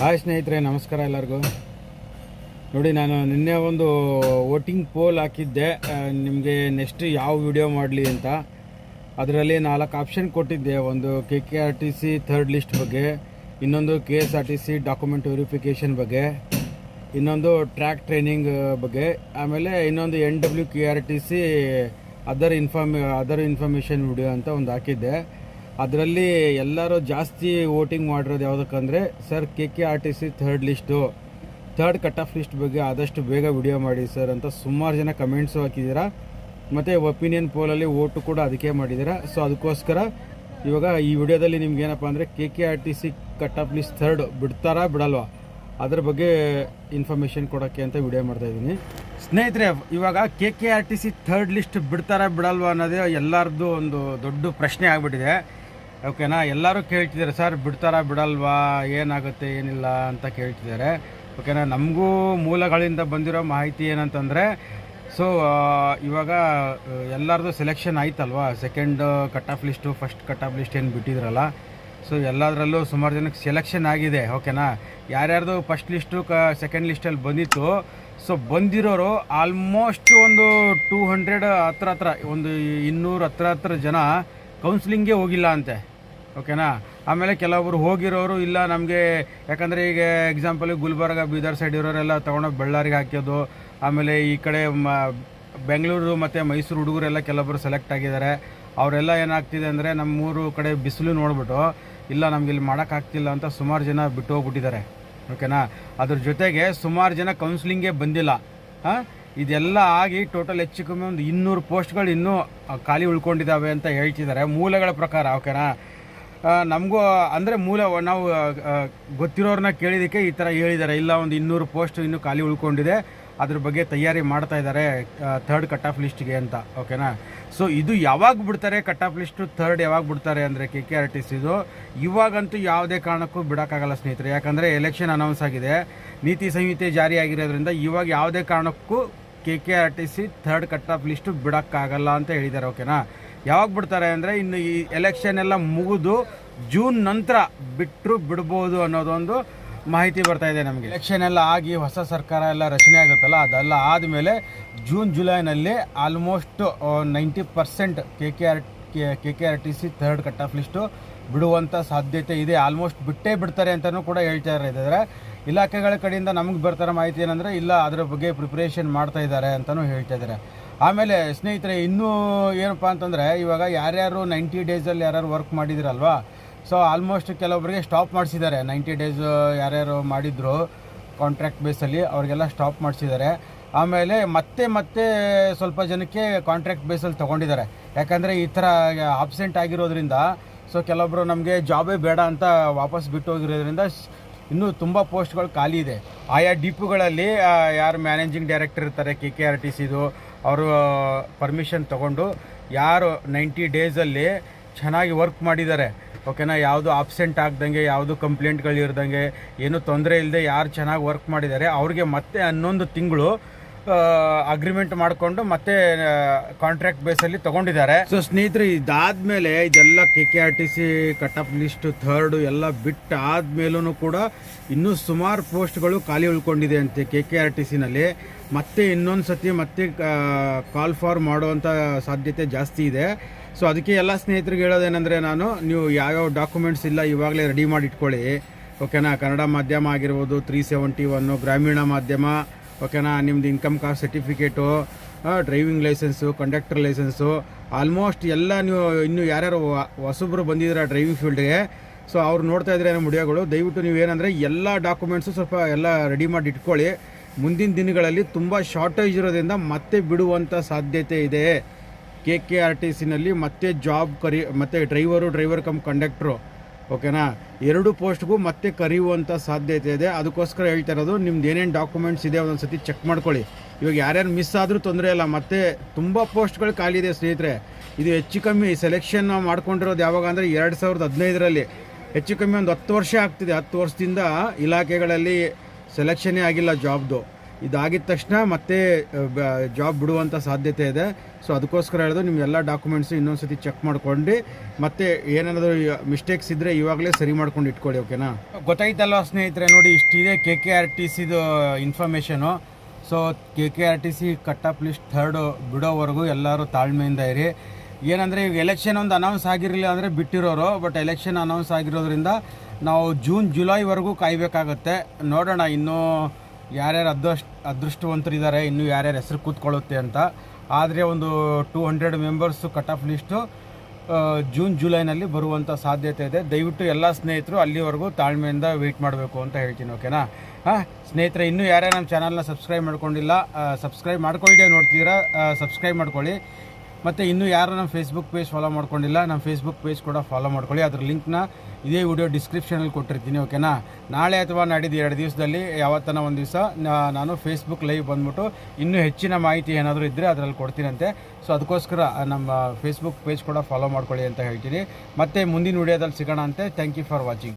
Hi ಸ್ನೇಹಿತರೆ, ನಮಸ್ಕಾರ ಎಲ್ಲರಿಗೂ. ನೋಡಿ, ನಾನು ನಿನ್ನೆ ಒಂದು ವೋಟಿಂಗ್ ಪೋಲ್ ಹಾಕಿದ್ದೆ. ನಿಮಗೆ ನೆಕ್ಸ್ಟ್ ಯಾವ ವಿಡಿಯೋ ಮಾಡಲಿ ಅಂತ. ಅದರಲ್ಲಿ ನಾಲ್ಕು ಆಪ್ಷನ್ ಕೊಟ್ಟಿದ್ದೆ. ಒಂದು K K R T C third list ಬಗ್ಗೆ, ಇನ್ನೊಂದು K S R T C document verification ಬಗ್ಗೆ, ಇನ್ನೊಂದು ಟ್ರ್ಯಾಕ್ ಟ್ರೈನಿಂಗ್ ಬಗ್ಗೆ, ಆಮೇಲೆ ಇನ್ನೊಂದು N W K R T C other inform other information video ಅಂತ ಒಂದು ಹಾಕಿದ್ದೆ. ಅದರಲ್ಲಿ ಎಲ್ಲರೂ ಜಾಸ್ತಿ ವೋಟಿಂಗ್ ಮಾಡಿರೋದು ಯಾವುದಕ್ಕಂದರೆ, sir, K K R T C third list. Third cut off list ಬಗ್ಗೆ ಆದಷ್ಟು ಬೇಗ ವಿಡಿಯೋ ಮಾಡಿ, ಸರ್, ಅಂತ ಸುಮಾರು ಜನ ಕಮೆಂಟ್ಸು ಹಾಕಿದ್ದೀರಾ ಮತ್ತು ಒಪಿನಿಯನ್ ಪೋಲಲ್ಲಿ ಓಟು ಕೂಡ ಅದಕ್ಕೆ ಮಾಡಿದ್ದೀರಾ ಸೊ, ಅದಕ್ಕೋಸ್ಕರ ಇವಾಗ ಈ ವಿಡಿಯೋದಲ್ಲಿ ನಿಮ್ಗೆ ಏನಪ್ಪ ಅಂದರೆ, K K R T C cut off list third ಬಿಡ್ತಾರಾ ಬಿಡಲ್ವಾ? ಅದ್ರ ಬಗ್ಗೆ ಇನ್ಫಾರ್ಮೇಷನ್ ಕೊಡೋಕ್ಕೆ ಅಂತ ವಿಡಿಯೋ ಮಾಡ್ತಾ ಇದ್ದೀನಿ. ಸ್ನೇಹಿತರೆ, ಇವಾಗ K K R T C third list ಬಿಡ್ತಾರಾ ಬಿಡಲ್ವಾ ಅನ್ನೋದೇ ಎಲ್ಲರದ್ದು ಒಂದು ದೊಡ್ಡ ಪ್ರಶ್ನೆ ಆಗಿಬಿಟ್ಟಿದೆ. ಓಕೆನಾ? ಎಲ್ಲರೂ ಕೇಳ್ತಿದ್ದಾರೆ, ಸರ್, ಬಿಡ್ತಾರಾ, ಬಿಡಲ್ವಾ? ಏನಾಗುತ್ತೆ, ಏನಿಲ್ಲ? ಅಂತ ಕೇಳ್ತಿದ್ದಾರೆ. ಓಕೆನಾ? ನಮಗೂ ಮೂಲಗಳಿಂದ ಬಂದಿರೋ ಮಾಹಿತಿ ಏನಂತಂದರೆ, ಸೊ ಇವಾಗ ಎಲ್ಲರದು ಸೆಲೆಕ್ಷನ್ ಆಯ್ತಲ್ವಾ? Second cut off list first cut off list ಏನು ಬಿಟ್ಟಿದ್ರಲ್ಲ? ಸೊ, ಎಲ್ಲದರಲ್ಲೂ ಸುಮಾರು ಜನಕ್ಕೆ ಸೆಲೆಕ್ಷನ್ ಆಗಿದೆ, ಓಕೆನಾ? ಯಾರ್ಯಾರ್ದು ಫಸ್ಟ್ ಲಿಸ್ಟು ಕ ಸೆಕೆಂಡ್ ಲಿಸ್ಟಲ್ಲಿ ಬಂದಿತ್ತು, ಸೊ, ಬಂದಿರೋರು ಆಲ್ಮೋಸ್ಟ್ ಒಂದು ಟೂ ಹಂಡ್ರೆಡ್ ಹತ್ರ ಹತ್ರ, ಒಂದು ಇನ್ನೂರು ಹತ್ರ ಹತ್ರ ಜನ ಕೌನ್ಸಿಲಿಂಗ್ಗೆ ಹೋಗಿಲ್ಲ ಅಂತೆ. ಓಕೆನಾ ಆಮೇಲೆ ಕೆಲವೊಬ್ರು ಹೋಗಿರೋರು ಇಲ್ಲ ನಮಗೆ, ಯಾಕಂದರೆ ಈಗ ಎಕ್ಸಾಂಪಲ್ ಗುಲ್ಬರ್ಗ, ಬೀದರ್ ಸೈಡ್ ಇರೋರೆಲ್ಲ ತೊಗೊಂಡೋಗಿ ಬಳ್ಳಾರಿಗೆ ಹಾಕೋದು ಆಮೇಲೆ ಈ ಕಡೆ ಮ, ಬೆಂಗಳೂರು ಮತ್ತು ಮೈಸೂರು ಹುಡುಗರೆಲ್ಲ ಕೆಲವೊಬ್ಬರು ಸೆಲೆಕ್ಟ್ ಆಗಿದ್ದಾರೆ. ಅವರೆಲ್ಲ ಏನಾಗ್ತಿದೆ ಅಂದರೆ ನಮ್ಮ ಮೂರು ಕಡೆ ಬಿಸಿಲು ನೋಡ್ಬಿಟ್ಟು, ಇಲ್ಲ ನಮ್ಗೆ ಇಲ್ಲಿ ಮಾಡೋಕ್ಕಾಗ್ತಿಲ್ಲ ಅಂತ ಸುಮಾರು ಜನ ಬಿಟ್ಟು ಹೋಗ್ಬಿಟ್ಟಿದ್ದಾರೆ. ಓಕೆನಾ ಅದ್ರ ಜೊತೆಗೆ ಸುಮಾರು ಜನ ಕೌನ್ಸಿಲಿಂಗೇ ಬಂದಿಲ್ಲ. ಹಾಂ? ಇದೆಲ್ಲ ಆಗಿ ಟೋಟಲ್ ಹೆಚ್ಚು ಕಮ್ಮಿ ಒಂದು ಇನ್ನೂರು ಪೋಸ್ಟ್ಗಳು ಇನ್ನೂ ಖಾಲಿ ಉಳ್ಕೊಂಡಿದ್ದಾವೆ ಅಂತ ಹೇಳ್ತಿದ್ದಾರೆ. ಮೂಲಗಳ ಪ್ರಕಾರ ಓಕೆನಾ ನಮಗೂ, ಅಂದರೆ ಮೂಲ, ನಾವು ಗೊತ್ತಿರೋರನ್ನ ಕೇಳಿದ್ದಕ್ಕೆ ಈ ಥರ ಹೇಳಿದ್ದಾರೆ. ಇಲ್ಲ, ಒಂದು ಇನ್ನೂರು ಪೋಸ್ಟ್ ಇನ್ನೂ ಖಾಲಿ ಉಳ್ಕೊಂಡಿದೆ. ಅದ್ರ ಬಗ್ಗೆ ತಯಾರಿ ಮಾಡ್ತಾ ಇದ್ದಾರೆ ಥರ್ಡ್ ಕಟ್ ಆಫ್ ಲಿಸ್ಟ್ಗೆ ಅಂತ ಓಕೆನಾ ಸೊ ಇದು ಯಾವಾಗ ಬಿಡ್ತಾರೆ? ಕಟ್ ಆಫ್ ಲಿಸ್ಟು ಥರ್ಡ್ ಯಾವಾಗ ಬಿಡ್ತಾರೆ ಅಂದರೆ ಕೆ ಕೆ ಆರ್ ಟಿ ಸಿದು ಇವಾಗಂತೂ ಯಾವುದೇ ಕಾರಣಕ್ಕೂ ಬಿಡೋಕ್ಕಾಗಲ್ಲ ಸ್ನೇಹಿತರೆ. ಯಾಕಂದರೆ ಎಲೆಕ್ಷನ್ ಅನೌನ್ಸ್ ಆಗಿದೆ. ನೀತಿ ಸಂಹಿತೆ ಜಾರಿಯಾಗಿರೋದ್ರಿಂದ ಇವಾಗ ಯಾವುದೇ ಕಾರಣಕ್ಕೂ K K R T C third cut off list ಬಿಡೋಕ್ಕಾಗಲ್ಲ ಅಂತ ಹೇಳಿದ್ದಾರೆ, ಓಕೆನಾ? ಯಾವಾಗ ಬಿಡ್ತಾರೆ ಅಂದರೆ ಇನ್ನು ಈ ಎಲೆಕ್ಷನ್ ಎಲ್ಲ ಮುಗಿದು ಜೂನ್ ನಂತರ ಬಿಟ್ಟರು ಬಿಡ್ಬೋದು ಅನ್ನೋದೊಂದು ಮಾಹಿತಿ ಬರ್ತಾ ಇದೆ ನಮಗೆ. ಎಲೆಕ್ಷನ್ ಎಲ್ಲ ಆಗಿ ಹೊಸ ಸರ್ಕಾರ ಎಲ್ಲ ರಚನೆ ಆಗುತ್ತಲ್ಲ, ಅದೆಲ್ಲ ಆದಮೇಲೆ ಜೂನ್ ಜುಲೈನಲ್ಲಿ almost ninety percent K K R K K R T C third cut off list ಬಿಡುವಂಥ ಸಾಧ್ಯತೆ ಇದೆ. ಆಲ್ಮೋಸ್ಟ್ ಬಿಟ್ಟೇ ಬಿಡ್ತಾರೆ ಅಂತಲೂ ಕೂಡ ಹೇಳ್ತಾ ಇದ್ದಾರೆ. ಇಲಾಖೆಗಳ ಕಡೆಯಿಂದ ನಮಗೆ ಬರ್ತಾರೆ ಮಾಹಿತಿ ಏನಂದರೆ, ಇಲ್ಲ, ಅದರ ಬಗ್ಗೆ ಪ್ರಿಪ್ರೇಷನ್ ಮಾಡ್ತಾ ಇದ್ದಾರೆ ಅಂತಲೂ ಹೇಳ್ತಾ ಇದ್ದಾರೆ ಆಮೇಲೆ ಸ್ನೇಹಿತರೆ, ಇನ್ನೂ ಏನಪ್ಪ ಅಂತಂದರೆ, ಇವಾಗ ಯಾರ್ಯಾರು ನೈಂಟಿ ಡೇಸಲ್ಲಿ ಯಾರ್ಯಾರು ವರ್ಕ್ ಮಾಡಿದಿರಲ್ವಾ ಸೊ ಆಲ್ಮೋಸ್ಟ್ ಕೆಲವೊಬ್ಬರಿಗೆ ಸ್ಟಾಪ್ ಮಾಡಿಸಿದ್ದಾರೆ. ನೈಂಟಿ ಡೇಸ್ ಯಾರ್ಯಾರು ಮಾಡಿದ್ರು ಕಾಂಟ್ರಾಕ್ಟ್ ಬೇಸಲ್ಲಿ ಅವರಿಗೆಲ್ಲ ಸ್ಟಾಪ್ ಮಾಡಿಸಿದ್ದಾರೆ. ಆಮೇಲೆ ಮತ್ತೆ ಮತ್ತೆ ಸ್ವಲ್ಪ ಜನಕ್ಕೆ ಕಾಂಟ್ರಾಕ್ಟ್ ಬೇಸಲ್ಲಿ ತೊಗೊಂಡಿದ್ದಾರೆ. ಯಾಕಂದರೆ ಈ ಥರ ಆಬ್ಸೆಂಟ್ ಆಗಿರೋದ್ರಿಂದ ಸೊ ಕೆಲವೊಬ್ಬರು ನಮಗೆ ಜಾಬೇ ಬೇಡ ಅಂತ ವಾಪಸ್ ಬಿಟ್ಟು ಹೋಗಿರೋದ್ರಿಂದ ಇನ್ನೂ ತುಂಬ ಪೋಸ್ಟ್ಗಳು ಖಾಲಿ ಇದೆ. ಆಯಾ ಡಿಪುಗಳಲ್ಲಿ ಯಾರು ಮ್ಯಾನೇಜಿಂಗ್ ಡೈರೆಕ್ಟರ್ ಇರ್ತಾರೆ, ಕೆ ಕೆ ಆರ್ ಟಿ ಸಿದು, ಅವರು ಪರ್ಮಿಷನ್ ತೊಗೊಂಡು ಯಾರು ನೈಂಟಿ ಡೇಸಲ್ಲಿ ಚೆನ್ನಾಗಿ ವರ್ಕ್ ಮಾಡಿದ್ದಾರೆ. ಓಕೆನಾ, ಯಾವುದು ಆಬ್ಸೆಂಟ್ ಆಗ್ದಂಗೆ, ಯಾವುದು ಕಂಪ್ಲೇಂಟ್ಗಳು ಇರ್ದಂಗೆ ಏನು ತೊಂದರೆ ಇಲ್ಲದೆ ಯಾರು ಚೆನ್ನಾಗಿ ವರ್ಕ್ ಮಾಡಿದ್ದಾರೆ, ಅವ್ರಿಗೆ ಮತ್ತೆ ಹನ್ನೊಂದು ತಿಂಗಳು ಅಗ್ರಿಮೆಂಟ್ ಮಾಡಿಕೊಂಡು ಮತ್ತೆ ಕಾಂಟ್ರಾಕ್ಟ್ ಬೇಸಲ್ಲಿ ತಗೊಂಡಿದ್ದಾರೆ. ಸೊ ಸ್ನೇಹಿತರೆ, ಇದಾದ್ಮೇಲೆ ಇದೆಲ್ಲ K K R T C cut off list third ಎಲ್ಲ ಬಿಟ್ಟು ಆದ್ಮೇಲೂ ಕೂಡ ಇನ್ನೂ ಸುಮಾರು ಪೋಸ್ಟ್ಗಳು ಖಾಲಿ ಉಳ್ಕೊಂಡಿದೆ ಅಂತೆ ಕೆ ಕೆ ಆರ್ ಟಿ ಸಿನಲ್ಲಿ ಮತ್ತೆ ಇನ್ನೊಂದು ಸತಿ ಮತ್ತೆ ಕಾಲ್ ಫಾರ್ ಮಾಡುವಂಥ ಸಾಧ್ಯತೆ ಜಾಸ್ತಿ ಇದೆ. ಸೊ ಅದಕ್ಕೆ ಎಲ್ಲ ಸ್ನೇಹಿತರಿಗೆ ಹೇಳೋದೇನೆಂದರೆ ನಾನು, ನೀವು ಯಾವ್ಯಾವ ಡಾಕ್ಯುಮೆಂಟ್ಸ್ ಇಲ್ಲ, ಇವಾಗಲೇ ರೆಡಿ ಮಾಡಿ ಇಟ್ಕೊಳ್ಳಿ. ಓಕೆನಾ ಕನ್ನಡ ಮಾಧ್ಯಮ ಆಗಿರ್ಬೋದು ತ್ರೀ ಸೆವೆಂಟಿ ಒನ್ನು ಗ್ರಾಮೀಣ ಮಾಧ್ಯಮ ಓಕೆನಾ? ನಿಮ್ದು income caste certificate driving licence conductor licence almost ಎಲ್ಲ ನೀವು ಇನ್ನು ಯಾರ್ಯಾರು ಹೊಸಬ್ರು ಬಂದಿದ್ದೀರಾ ಡ್ರೈವಿಂಗ್ ಫೀಲ್ಡ್ಗೆ ಸೊ ಅವ್ರು ನೋಡ್ತಾ ಇದ್ರೆ ನಮ್ಮ ವಿಡಿಯೋಗಳು ದಯವಿಟ್ಟು ನೀವು ಏನಂದರೆ ಎಲ್ಲ ಡಾಕ್ಯುಮೆಂಟ್ಸು ಸ್ವಲ್ಪ ಎಲ್ಲ ರೆಡಿ ಮಾಡಿ ಇಟ್ಕೊಳ್ಳಿ. ಮುಂದಿನ ದಿನಗಳಲ್ಲಿ ತುಂಬ ಶಾರ್ಟೇಜ್ ಇರೋದ್ರಿಂದ ಮತ್ತೆ ಬಿಡುವಂಥ ಸಾಧ್ಯತೆ ಇದೆ. ಕೆ ಕೆ ಆರ್ ಟಿ ಸಿನಲ್ಲಿ ಮತ್ತೆ ಜಾಬ್ ಕರಿ, ಮತ್ತು ಡ್ರೈವರು ಡ್ರೈವರ್ ಕಮ್ ಕಂಡಕ್ಟ್ರು ಓಕೆನಾ? ಎರಡು ಪೋಸ್ಟ್ಗೂ ಮತ್ತೆ ಕರೆಯುವಂಥ ಸಾಧ್ಯತೆ ಇದೆ. ಅದಕ್ಕೋಸ್ಕರ ಹೇಳ್ತಾ ಇರೋದು, ನಿಮ್ದು ಏನೇನು ಡಾಕ್ಯುಮೆಂಟ್ಸ್ ಇದೆ ಒಂದೊಂದು ಚೆಕ್ ಮಾಡ್ಕೊಳ್ಳಿ. ಇವಾಗ ಯಾರ್ಯಾರು ಮಿಸ್ ಆದರೂ ತೊಂದರೆ ಇಲ್ಲ, ಮತ್ತೆ ತುಂಬ ಪೋಸ್ಟ್ಗಳು ಖಾಲಿ ಇದೆ ಸ್ನೇಹಿತರೆ. ಇದು ಹೆಚ್ಚು ಕಮ್ಮಿ ಸೆಲೆಕ್ಷನ್ ಮಾಡ್ಕೊಂಡಿರೋದು ಯಾವಾಗ ಅಂದರೆ ಎರಡು ಸಾವಿರದ ಹದಿನೈದರಲ್ಲಿ. ಹೆಚ್ಚು ಕಮ್ಮಿ ಒಂದು ಹತ್ತು ವರ್ಷ ಆಗ್ತಿದೆ. ಹತ್ತು ವರ್ಷದಿಂದ ಇಲಾಖೆಗಳಲ್ಲಿ ಸೆಲೆಕ್ಷನೇ ಆಗಿಲ್ಲ ಜಾಬ್ದು ಇದಾಗಿದ ತಕ್ಷಣ ಮತ್ತೆ ಜಾಬ್ ಬಿಡುವಂಥ ಸಾಧ್ಯತೆ ಇದೆ. ಸೊ ಅದಕ್ಕೋಸ್ಕರ ಹೇಳಿದ್ರು ನಿಮ್ಮೆಲ್ಲ ಡಾಕ್ಯುಮೆಂಟ್ಸು ಇನ್ನೊಂದು ಸತಿ ಚೆಕ್ ಮಾಡ್ಕೊಂಡು. ಮತ್ತೆ ಏನಾದರೂ ಮಿಸ್ಟೇಕ್ಸ್ ಇದ್ದರೆ ಇವಾಗಲೇ ಸರಿ ಮಾಡ್ಕೊಂಡು ಇಟ್ಕೊಳ್ಳಿ ಓಕೆನಾ ಗೊತ್ತಾಯ್ತಲ್ವ ಸ್ನೇಹಿತರೆ, ನೋಡಿ ಇಷ್ಟಿದೆ ಕೆ ಕೆ ಆರ್ ಟಿ ಸಿದು information so K K R T C cut off list third ಬಿಡೋವರೆಗೂ ಎಲ್ಲರೂ ತಾಳ್ಮೆಯಿಂದ ಇರಿ. ಏನಂದರೆ ಈಗ ಎಲೆಕ್ಷನ್ ಒಂದು ಅನೌನ್ಸ್ ಆಗಿರಲಿಲ್ಲ ಅಂದರೆ ಬಿಟ್ಟಿರೋರು ಬಟ್ ಎಲೆಕ್ಷನ್ ಅನೌನ್ಸ್ ಆಗಿರೋದ್ರಿಂದ ನಾವು ಜೂನ್ ಜುಲೈವರೆಗೂ ಕಾಯಬೇಕಾಗತ್ತೆ. ನೋಡೋಣ, ಇನ್ನೂ ಯಾರ್ಯಾರು ಅದೃಷ್ಟ ಅದೃಷ್ಟವಂತರಿದ್ದಾರೆ, ಇನ್ನೂ ಯಾರ್ಯಾರ ಹೆಸರು ಕೂತ್ಕೊಳ್ಳುತ್ತೆ ಅಂತ. ಆದರೆ ಒಂದು two hundred members cut off list June, ಜುಲೈನಲ್ಲಿ ಬರುವಂಥ ಸಾಧ್ಯತೆ ಇದೆ. ದಯವಿಟ್ಟು ಎಲ್ಲ ಸ್ನೇಹಿತರು ಅಲ್ಲಿವರೆಗೂ ತಾಳ್ಮೆಯಿಂದ ವೆಯ್ಟ್ ಮಾಡಬೇಕು ಅಂತ ಹೇಳ್ತೀನಿ, ಓಕೆನಾ? ಹಾಂ ಸ್ನೇಹಿತರೆ, ಇನ್ನೂ ಯಾರ್ಯಾರು ನಮ್ಮ ಚಾನಲ್ನ ಸಬ್ಸ್ಕ್ರೈಬ್ ಮಾಡ್ಕೊಂಡಿಲ್ಲ ಸಬ್ಸ್ಕ್ರೈಬ್ ಮಾಡ್ಕೊಳ್ಳಿ ನೋಡ್ತೀರಾ ಸಬ್ಸ್ಕ್ರೈಬ್ ಮಾಡ್ಕೊಳ್ಳಿ. ಮತ್ತು ಇನ್ನೂ ಯಾರು ನಮ್ಮ ಫೇಸ್ಬುಕ್ ಪೇಜ್ ಫಾಲೋ ಮಾಡ್ಕೊಂಡಿಲ್ಲ, ನಮ್ಮ ಫೇಸ್ಬುಕ್ ಪೇಜ್ ಕೂಡ ಫಾಲೋ ಮಾಡ್ಕೊಳ್ಳಿ. ಅದ್ರ ಲಿಂಕ್ನ ಇದೇ ವಿಡಿಯೋ ಡಿಸ್ಕ್ರಿಪ್ಷನಲ್ಲಿ ಕೊಟ್ಟಿರ್ತೀನಿ ಓಕೆನಾ ನಾಳೆ ಅಥವಾ ನಾಡಿದ್ದು ಎರಡು ದಿವಸದಲ್ಲಿ, ಯಾವತ್ತನ ಒಂದು ದಿವಸ ನಾನು ಫೇಸ್ಬುಕ್ ಲೈವ್ ಬಂದ್ಬಿಟ್ಟು ಇನ್ನೂ ಹೆಚ್ಚಿನ ಮಾಹಿತಿ ಏನಾದರೂ ಇದ್ದರೆ ಅದರಲ್ಲಿ ಕೊಡ್ತೀನಂತೆ. ಸೊ ಅದಕ್ಕೋಸ್ಕರ ನಮ್ಮ ಫೇಸ್ಬುಕ್ ಪೇಜ್ ಕೂಡ ಫಾಲೋ ಮಾಡ್ಕೊಳ್ಳಿ ಅಂತ ಹೇಳ್ತೀನಿ. ಮತ್ತು ಮುಂದಿನ ವಿಡಿಯೋದಲ್ಲಿ ಸಿಗೋಣ ಅಂತೆ. Thank you for watching